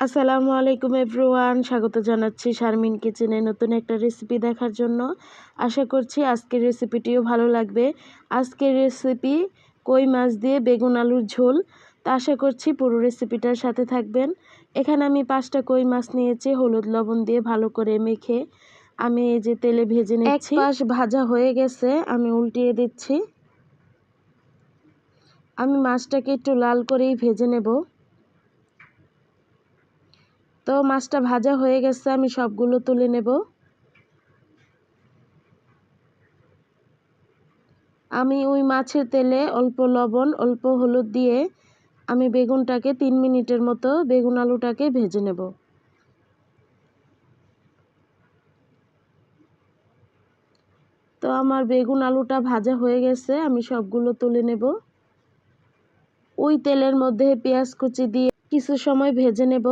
আসসালামু আলাইকুম এভরিওয়ান স্বাগত জানাচ্ছি শারমিন কিচেনে নতুন একটা রেসিপি দেখার জন্য। আশা করছি আজকের রেসিপিটিও ভালো লাগবে। আজকের রেসিপি কই মাছ দিয়ে বেগুন আলুর ঝোল। তা আশা করছি পুরো রেসিপিটার সাথে থাকবেন। এখানে আমি পাঁচটা কই মাছ নিয়েছি হলুদ লবণ দিয়ে ভালো করে মেখে আমি এই যে তেলে ভেজে নিচ্ছি। পাশ ভাজা হয়ে গেছে আমি উল্টিয়ে দিচ্ছি। আমি মাছটাকে একটু লাল করেই ভেজে নেব। তো মাছটা ভাজা হয়ে গেছে, আমি সবগুলো তুলে নেব। আমি ওই মাছের তেলে অল্প লবণ, অল্প হলুদ দিয়ে আমি বেগুনটাকে তিন মিনিটের মতো বেগুন আলুটাকে ভেজে নেব। তো আমার বেগুন আলুটা ভাজা হয়ে গেছে, আমি সবগুলো তুলে নেব। ওই তেলের মধ্যে পেঁয়াজ কুচি দিয়ে কিছু সময় ভেজে নেব।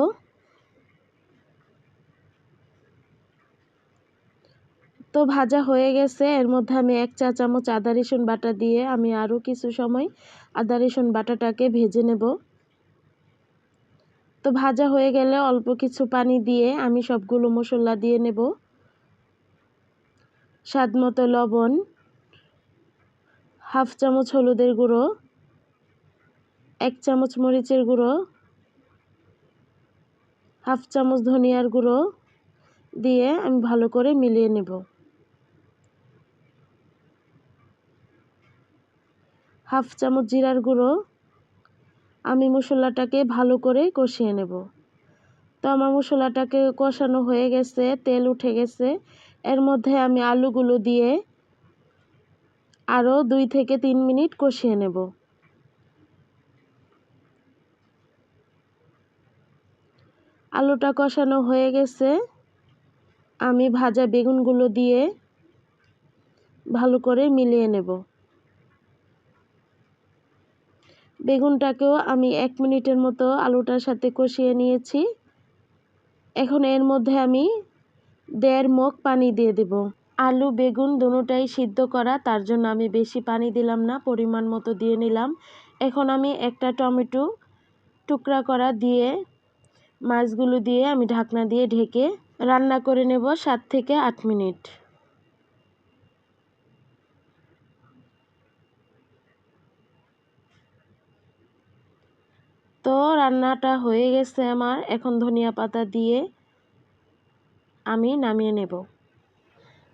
তো ভাজা হয়ে গেছে। এর মধ্যে আমি এক চা চামচ আদা রসুন বাটা দিয়ে আমি আরও কিছু সময় আদা রসুন বাটাটাকে ভেজে নেব। তো ভাজা হয়ে গেলে অল্প কিছু পানি দিয়ে আমি সবগুলো মশলা দিয়ে নেব। স্বাদ মতো লবণ, হাফ চামচ হলুদের গুঁড়ো, এক চামচ মরিচের গুঁড়ো, হাফ চামচ ধনিয়ার গুঁড়ো দিয়ে আমি ভালো করে মিলিয়ে নেব। হাফ চামচ জিরার গুঁড়ো। আমি মশলাটাকে ভালো করে কষিয়ে নেব। তো আমার মশলাটাকে কষানো হয়ে গেছে, তেল উঠে গেছে। এর মধ্যে আমি আলুগুলো দিয়ে আরও দুই থেকে তিন মিনিট কষিয়ে নেব। আলুটা কষানো হয়ে গেছে। আমি ভাজা বেগুনগুলো দিয়ে ভালো করে মিলিয়ে নেব। বেগুনটাকেও আমি এক মিনিটের মতো আলুটার সাথে কষিয়ে নিয়েছি। এখন এর মধ্যে আমি দেড় মগ পানি দিয়ে দেব। আলু, বেগুন দুটোটাই সিদ্ধ করা, তার জন্য আমি বেশি পানি দিলাম না, পরিমাণ মতো দিয়ে নিলাম। এখন আমি একটা টমেটো টুকরা করা দিয়ে, মাছগুলো দিয়ে আমি ঢাকনা দিয়ে ঢেকে রান্না করে নেব সাত থেকে আট মিনিট। তো রান্নাটা হয়ে গেছে আমার। এখন ধনিয়া পাতা দিয়ে আমি নামিয়ে নেব।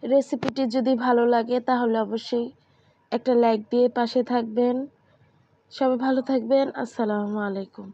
রেসিপিটি যদি ভালো লাগে তাহলে অবশ্যই একটা লাইক দিয়ে পাশে থাকবেন। সবাই ভালো থাকবেন। আসসালামু আলাইকুম।